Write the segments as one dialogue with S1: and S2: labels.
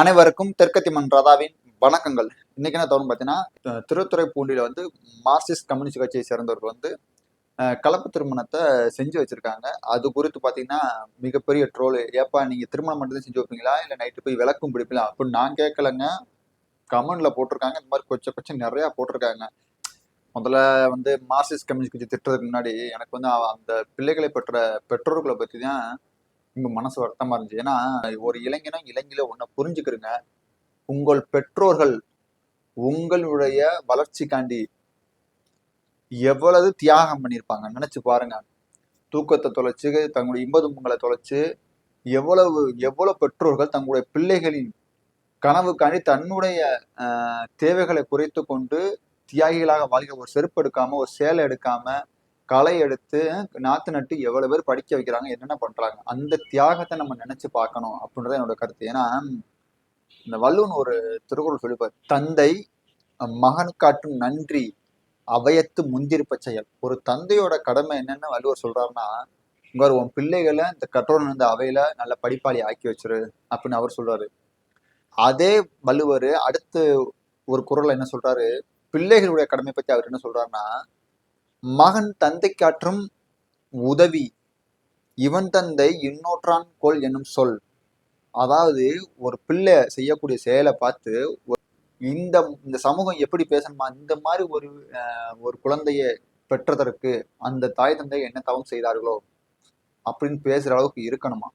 S1: அனைவருக்கும் தெற்கத்திமன் ராதாவின் வணக்கங்கள். இன்னைக்கு என்ன தோணும் பார்த்தீங்கன்னா திருத்துறை பூண்டியில் வந்து மார்க்சிஸ்ட் கம்யூனிஸ்ட் கட்சியை சேர்ந்தவர்கள் வந்து கலப்பு திருமணத்தை செஞ்சு வச்சிருக்காங்க. அது குறித்து பார்த்தீங்கன்னா மிகப்பெரிய ட்ரோல். ஏப்பா நீங்கள் திருமணம் மட்டும் செஞ்சு வைப்பீங்களா? இல்லை நைட்டு போய் விளக்கும் பிடிப்பீங்களா? அப்படின்னு நான் கேட்கலங்க கமெண்ட்ல போட்டிருக்காங்க. இந்த மாதிரி கொச்ச கொச்ச நிறையா போட்டிருக்காங்க. முதல்ல வந்து மார்க்சிஸ்ட் கம்யூனிஸ்ட் கட்சி திட்டுறதுக்கு முன்னாடி எனக்கு வந்து அந்த பிள்ளைகளை பெற்ற பெற்றோர்களை பற்றி தான் இங்க மனசு வருத்தமா இருந்துச்சு. ஏன்னா ஒரு இளைஞனும் இளைஞல ஒன்ன புரிஞ்சுக்கிறங்க உங்கள் பெற்றோர்கள் உங்களுடைய வளர்ச்சிக்காண்டி எவ்வளவு தியாகம் பண்ணியிருப்பாங்க நினைச்சு பாருங்க. தூக்கத்தை தொலைச்சு தங்களுடைய இன்ப துன்பங்களை தொலைச்சு எவ்வளவு எவ்வளவு பெற்றோர்கள் தங்களுடைய பிள்ளைகளின் கனவுக்காண்டி தன்னுடைய ஆஹ், தேவைகளை குறைத்து கொண்டு தியாகிகளாக வாழ்க்கை ஒரு செருப்பு எடுக்காம ஒரு சேலை எடுக்காம களை எடுத்து நாத்து நட்டு எவ்வளவு பேர் படிக்க வைக்கிறாங்க என்னென்ன பண்றாங்க அந்த தியாகத்தை நம்ம நினைச்சு பார்க்கணும் அப்படின்றத என்னோட கருத்து. ஏன்னா இந்த வள்ளுவன் ஒரு திருக்குறள் சொல்லிப்பார் தந்தை மகன் காட்டும் நன்றி அவையத்து முந்திருப்ப செயல். ஒரு தந்தையோட கடமை என்னன்னு வள்ளுவர் சொல்றாருன்னா இங்க உன் பிள்ளைகளை இந்த கற்றோர் இருந்த அவையில நல்ல படிப்பாளி ஆக்கி வச்சிரு அப்படின்னு அவர் சொல்றாரு. அதே வள்ளுவர் அடுத்து ஒரு குறள்ல என்ன சொல்றாரு பிள்ளைகளுடைய கடமை பத்தி அவர் என்ன சொல்றாருன்னா மகன் தந்தை காற்றும் உதவி. இவன் தந்தை இன்னொற்றான் கோல் என்னும் சொல். அதாவது ஒரு பிள்ளை செய்யக்கூடிய செயலை பார்த்து இந்த இந்த சமூகம் எப்படி பேசணுமா? இந்த மாதிரி ஒரு ஒரு குழந்தைய பெற்றதற்கு அந்த தாய் தந்தை என்ன தவம் செய்தார்களோ? அப்படின்னு பேசுகிற அளவுக்கு இருக்கணுமா?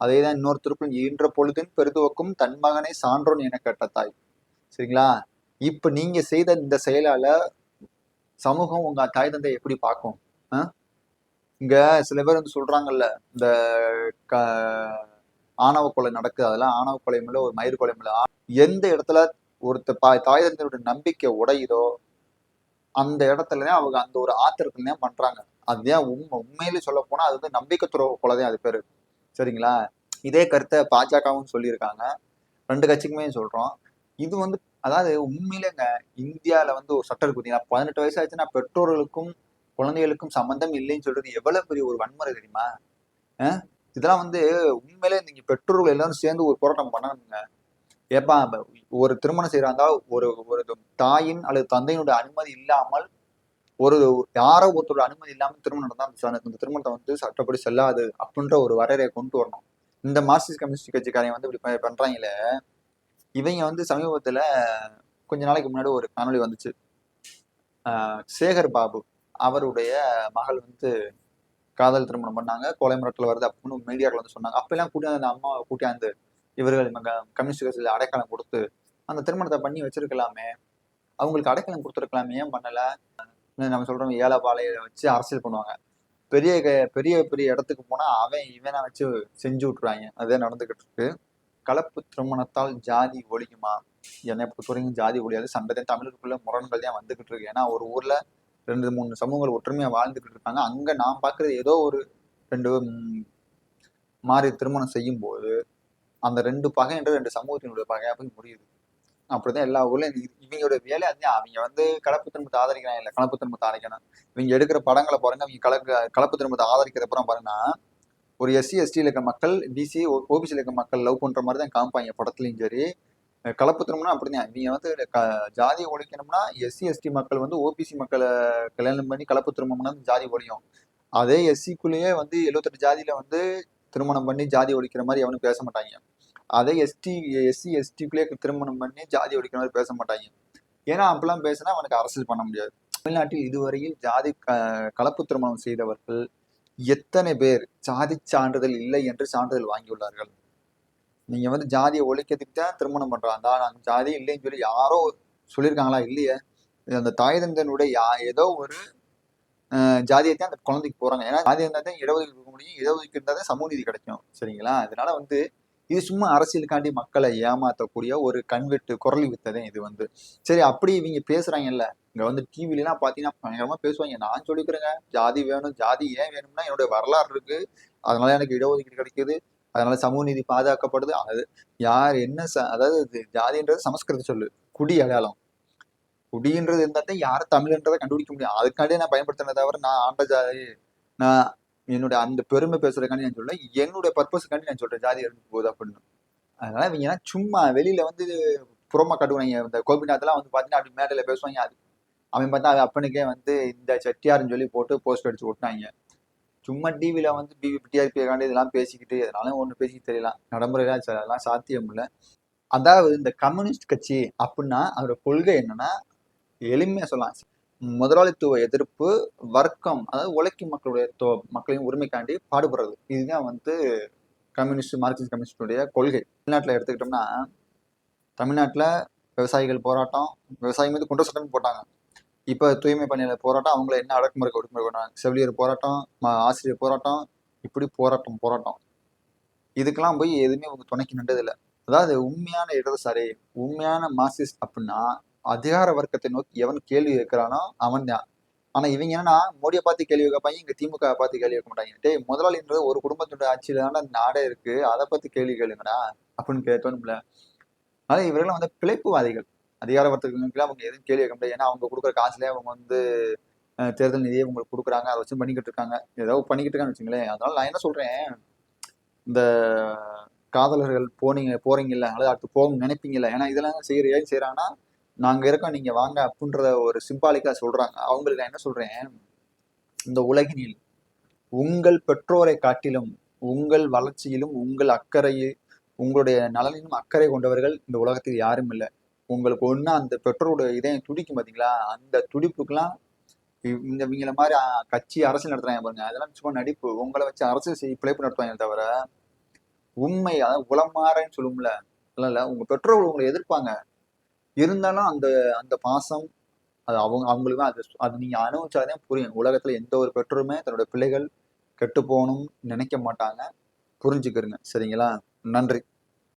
S1: அதே தான் இன்னொரு ஈன்ற பொழுதின் பெருதுவக்கும் தன் மகனை சான்றோன் என கேட்ட தாய். சரிங்களா? இப்போ நீங்கள் செய்த இந்த செயலால் சமூகம் உங்க தாய் தந்தை எப்படி பார்க்கும்? இங்க சில பேர் வந்து சொல்றாங்கல்ல இந்த க ஆணவ கொலை நடக்குது. அதெல்லாம் ஆணவ கொலை மேல ஒரு மயிர் கொலை மேல. எந்த இடத்துல ஒருத்த பா- தாய் தந்தையோட நம்பிக்கை உடையுதோ அந்த இடத்துலதான் அவங்க அந்த ஒரு ஆத்திரத்துல தான் பண்றாங்க. அதுதான் உண்மை. உண்மையிலே சொல்ல போனா அது வந்து நம்பிக்கை துறவு கொலைதான். அது பேரு. சரிங்களா? இதே கருத்தை பாஜகவும் சொல்லியிருக்காங்க. ரெண்டு கட்சிக்குமே சொல்றோம். இது வந்து அதாவது உண்மையிலேங்க இந்தியாவில் வந்து ஒரு சட்டம் இருக்கு. பார்த்தீங்கன்னா பதினெட்டு வயசு ஆச்சுன்னா பெற்றோர்களுக்கும் குழந்தைகளுக்கும் சம்பந்தம் இல்லைன்னு சொல்றது எவ்வளவு பெரிய ஒரு வன்முறை தெரியுமா? இதெல்லாம் வந்து உண்மையிலே நீங்க பெற்றோர்கள் எல்லாரும் சேர்ந்து ஒரு போராட்டம் பண்ணணுங்க. ஏப்பா ஒரு திருமணம் செய்யறாங்க ஒரு ஒரு தாயின் அல்லது தந்தையினுடைய அனுமதி இல்லாமல் ஒரு யாரோ ஒருத்தரோட அனுமதி இல்லாமல் திருமணம் நடந்தா இந்த அந்த திருமணத்தை வந்து சட்டப்படி செல்லாது அப்படின்ற ஒரு வரையறையை கொண்டு வரணும். இந்த மார்க்சிஸ்ட் கம்யூனிஸ்ட் கட்சிக்காரங்க வந்து இப்படி பண்றாங்களே இவங்க வந்து சமீபத்தில் கொஞ்ச நாளைக்கு முன்னாடி ஒரு காணொலி வந்துச்சு. சேகர் பாபு அவருடைய மகள் வந்து காதல் திருமணம் பண்ணாங்க கொலை மிரட்டல் வருது அப்படின்னு மீடியாக்கள் வந்து சொன்னாங்க. அப்பெல்லாம் கூட்டியாந்து அந்த அம்மாவை கூட்டியாந்து இவர்கள் கம்யூனிஸ்ட் கட்சியில் அடைக்கலம் கொடுத்து அந்த திருமணத்தை பண்ணி வச்சிருக்கலாமே அவங்களுக்கு அடைக்கலம் கொடுத்துருக்கலாமே ஏன் பண்ணலை? நம்ம சொல்கிறோம் ஏலப்பாளைய வச்சு அரசியல் பண்ணுவாங்க. பெரிய க- பெரிய பெரிய இடத்துக்கு போனால் அவன் இவனை வச்சு செஞ்சு விட்ருவாங்க அதே நடந்துக்கிட்டு இருக்கு. கலப்பு திருமணத்தால் ஜாதி ஒழியுமா? என்னை பொறுத்தவரைக்கும் ஜாதி ஒழியாது. சண்டை தமிழருக்குள்ள முரண்கள் தான் வந்துகிட்டு இருக்கு. ஏன்னா ஒரு ஊர்ல ரெண்டு மூணு சமூகங்கள் ஒற்றுமையா வாழ்ந்துகிட்டு இருக்காங்க. அங்க நான் பாக்குறது ஏதோ ஒரு ரெண்டு மாறி திருமணம் செய்யும் போது அந்த ரெண்டு பகைன்ற ரெண்டு சமூகத்தினுடைய பகையா போய் முடியுது. அப்படிதான் எல்லா ஊர்லயும் இவங்களோட வேலை அதுதான். அவங்க வந்து கலப்பு திரும்பத்தை ஆதரிக்கிறாங்க இல்ல கலப்பு திரும்பத்தை ஆதரிக்கணும். இவங்க எடுக்கிற படங்களை பாருங்க. அவங்க கலக்கு கலப்பு திரும்பத்தை ஆதரிக்கிற அப்புறம் பாருங்கன்னா ஒரு எஸ்சி எஸ்டியில் இருக்க மக்கள் பிசி ஓபிசியில் இருக்க மக்கள் லவ் பண்ணுற மாதிரி தான் காமிப்பாங்க படத்துலையும் சரி. அஹ் கலப்பு திருமணம் அப்படிதான் நீங்கள் வந்து க- ஜாதியை ஒழிக்கணும்னா எஸ்சி எஸ்டி மக்கள் வந்து ஓபிசி மக்களை கல்யாணம் பண்ணி கலப்பு திருமணம்னா ஜாதி ஒழியும். அதே எஸ்சிக்குள்ளேயே வந்து எழுபத்தெட்டு ஜாதியில் வந்து திருமணம் பண்ணி ஜாதி ஒழிக்கிற மாதிரி எவனும் பேச மாட்டாங்க. அதே எஸ்டி எஸ்சி எஸ்டிக்குள்ளேயே திருமணம் பண்ணி ஜாதி ஒழிக்கிற மாதிரி பேச மாட்டாங்க. ஏன்னா அப்பெல்லாம் பேசினா அவனுக்கு அரசியல் பண்ண முடியாது. தமிழ்நாட்டில் இதுவரையில் ஜாதி க- கலப்பு திருமணம் செய்தவர்கள் எத்தனை பேர் ஜாதி சான்றிதழ் இல்லை என்று சான்றிதழ் வாங்கியுள்ளார்கள்? நீங்க வந்து ஜாதியை ஒழிக்கிறதுக்கு தான் திருமணம் பண்றாங்க. நாங்க ஜாதி இல்லைன்னு சொல்லி யாரோ சொல்லியிருக்காங்களா? இல்லையே. அந்த தாய் தந்தனுடைய யா ஏதோ ஒரு ஜாதியை தான் அந்த குழந்தைக்கு போறாங்க. ஏன்னா ஜாதி இருந்தால் தான் இடஒதுக்கீடு கொடுக்க முடியும். இடஒதுக்கீடு இருந்தால் தான் சமூக நீதி கிடைக்கும். சரிங்களா? அதனால வந்து இது சும்மா அரசியலுக்காண்டி மக்களை ஏமாத்தக்கூடிய ஒரு கண்வெட்டு குரல் வித்ததே இது வந்து. சரி அப்படி இவங்க பேசுறாங்கல்ல. இங்க வந்து டிவிலாம் பாத்தீங்கன்னா பயங்கரமா பேசுவாங்க. நான் சொல்லிக்கிறேங்க ஜாதி வேணும் ஜாதி ஏன் வேணும்னா என்னுடைய வரலாறு இருக்கு. அதனால எனக்கு இடஒதுக்கீடு கிடைக்குது. அதனால சமூக நீதி பாதுகாக்கப்படுது. அது யார் என்ன ச அதாவது இது ஜாதின்றது சமஸ்கிருத சொல்லு. குடி அடையாளம். குடின்றது இருந்தா தான் யார் தமிழ்ன்றதை கண்டுபிடிக்க முடியும். அதுக்காண்டி நான் பயன்படுத்தினதை தவிர நான் ஆண்ட ஜாதி நான் என்னுடைய அந்த பெருமை பேசுறதுக்காண்டி நான் சொல்றேன் என்னுடைய பர்பஸுக்காண்டி நான் சொல்றேன் ஜாதி இருந்து போதா அப்படின்னு. அதனால இவங்க சும்மா வெளியில வந்து புறமா காட்டுவாங்க. இந்த கோபிநாத்லாம் வந்து பாத்தீங்கன்னா அப்படி மேடையில பேசுவாங்க. அது அவன் பார்த்தா அது அப்பனுக்கே வந்து இந்த செட்டியார்னு சொல்லி போட்டு போஸ்ட் அடிச்சு விட்டாங்க. சும்மா டிவியில வந்து பிபி டிஆர்பி காண்டி இதெல்லாம் பேசிக்கிட்டு இதனால ஒன்று பேசிக்கிட்டு தெரியலாம் நடைமுறையில அதெல்லாம் சாத்தியம் இல்லை. அதாவது இந்த கம்யூனிஸ்ட் கட்சி அப்படின்னா அவரோட கொள்கை என்னன்னா எளிமையாக சொல்லலாம். முதலாளித்துவ எதிர்ப்பு வர்க்கம் அதாவது உழைக்கும் மக்களுடைய தொ- மக்களின் உரிமைக்காண்டி பாடுபடுறது. இதுதான் வந்து கம்யூனிஸ்ட் மார்க்சிஸ்ட் கம்யூனிஸ்டுடைய கொள்கை. தமிழ்நாட்டில் எடுத்துக்கிட்டோம்னா தமிழ்நாட்டில் விவசாயிகள் போராட்டம் விவசாயி மீது குண்டர் சட்டம் போட்டாங்க. இப்போ தூய்மை பணியாளர் போராட்டம் அவங்கள என்ன அடக்குமுறை ஒடுக்குமுறை பண்ணாங்க செவிலியர் போராட்டம் ஆசிரியர் போராட்டம் இப்படி போராட்டம் போராட்டம். இதுக்கெல்லாம் போய் எதுவுமே அவங்க துணைக்கு நின்றதில்லை. அதாவது உண்மையான இடதுசாரி உண்மையான மார்க்சிஸ்ட் அப்படின்னா அதிகார வர்க்கத்தை நோக்கி எவன் கேள்வி கேட்கிறானோ அவன் தான். ஆனா இவங்க என்னன்னா மோடியை பார்த்து கேள்வி கேட்பாங்க இங்க திமுக பார்த்து கேள்வி கேட்க மாட்டாங்க. டேய் முதலாளின்றது ஒரு குடும்பத்தோட ஆட்சியில தானே நாடே இருக்கு அதை பத்தி கேள்வி கேளுங்கடா அப்படின்னு கேட்டோம்ல. அதனால இவர்கள் வந்து பிழைப்புவாதிகள். அதிகார வர்த்தகங்களுக்கு அவங்க எதுவும் கேள்வி கேட்க முடியாது. ஏன்னா அவங்க கொடுக்குற காசுலேயே அவங்க வந்து தேர்தல் நிதியை உங்களுக்கு கொடுக்குறாங்க. அதை வச்சு பண்ணிக்கிட்டு இருக்காங்க. ஏதோ பண்ணிக்கிட்டு இருக்காங்கன்னு வச்சுங்களேன் அதனால நான் என்ன சொல்கிறேன் இந்த காதலர்கள் போனீங்க போகிறீங்கல்ல அல்லது அடுத்து போக நினைப்பீங்கல்ல. ஏன்னா இதெல்லாம் செய்கிற ஏன் செய்கிறாங்கன்னா நாங்கள் இருக்கோம் நீங்கள் வாங்க அப்படின்ற ஒரு சிம்பாலிக்காக சொல்கிறாங்க அவங்களுக்கு நான் என்ன சொல்கிறேன் இந்த உலகினில் உங்கள் பெற்றோரை காட்டிலும் உங்கள் வளர்ச்சியிலும் உங்கள் அக்கறையில் உங்களுடைய நலனிலும் அக்கறை கொண்டவர்கள் இந்த உலகத்தில் யாரும் இல்லை. உங்களுக்கு ஒன்று அந்த பெற்றோரோட இதயம் துடிக்கும் பார்த்தீங்களா அந்த துடிப்புக்கெல்லாம் இந்த இவங்கள மாதிரி கட்சி அரசியல் நடத்துறாங்க பாருங்க. அதெல்லாம் சும்மா நடிப்பு. உங்களை வச்சு அரசியல் செய்ய பிழைப்பு நடத்துவாங்க தவிர உண்மை அதாவது உளமாறன்னு சொல்லும்ல இல்லை இல்ல. உங்க பெற்றோர்கள் உங்களை எதிர்ப்பாங்க. இருந்தாலும் அந்த அந்த பாசம் அது அவங்க அவங்களுக்கு அது அது நீங்க அனுபவிச்சாதான் புரியும். உலகத்துல எந்த ஒரு பெற்றோருமே தன்னோட பிள்ளைகள் கெட்டு போகணும்னு நினைக்க மாட்டாங்க. புரிஞ்சுக்கிறங்க. சரிங்களா? நன்றி.